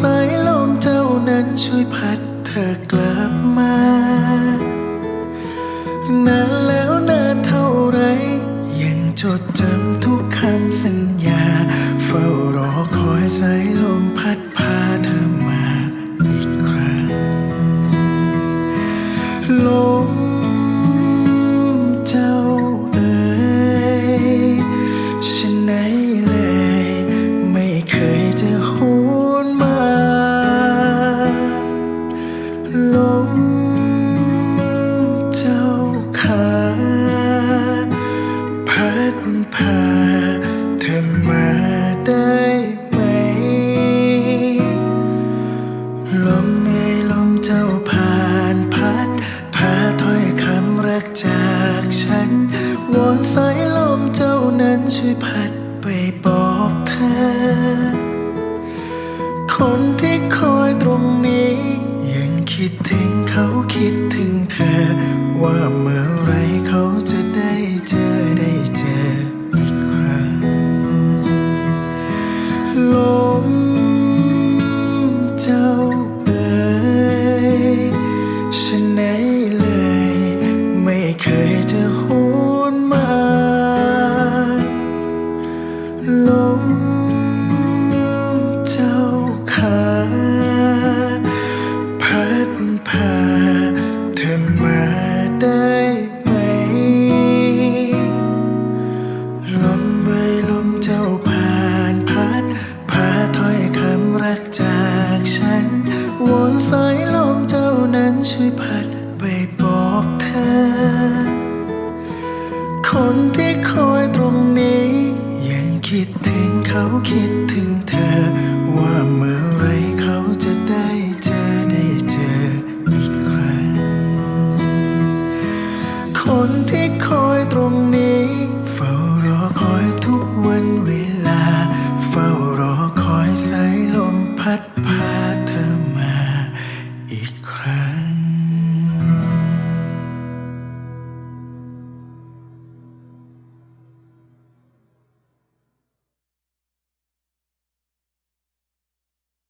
สายลมเจ้านั้นช่วยพัดเธอกลับมานานแล้วนานเท่าไร ยังจดจำทุกคำสัญญา เฝ้ารอคอยสายลมพัดพาเธอมาอีกครั้งลม ช่วยพัดไปบอกเธอ คนที่คอยตรงนี้ ยังคิดถึงเขาคิดถึงเธอ ว่าเมื่อไรเขาจะได้เจอได้เจออีกครั้งลมเจ้า เธอมาได้ไหม ลมใบลมเจ้าผ่านพัดพาถอยคำรักจากฉัน วนสายลมเจ้านั้นช่วยพัดไปบอกเธอ คนที่คอยตรงนี้ ยังคิดถึงเขาคิด คนที่ค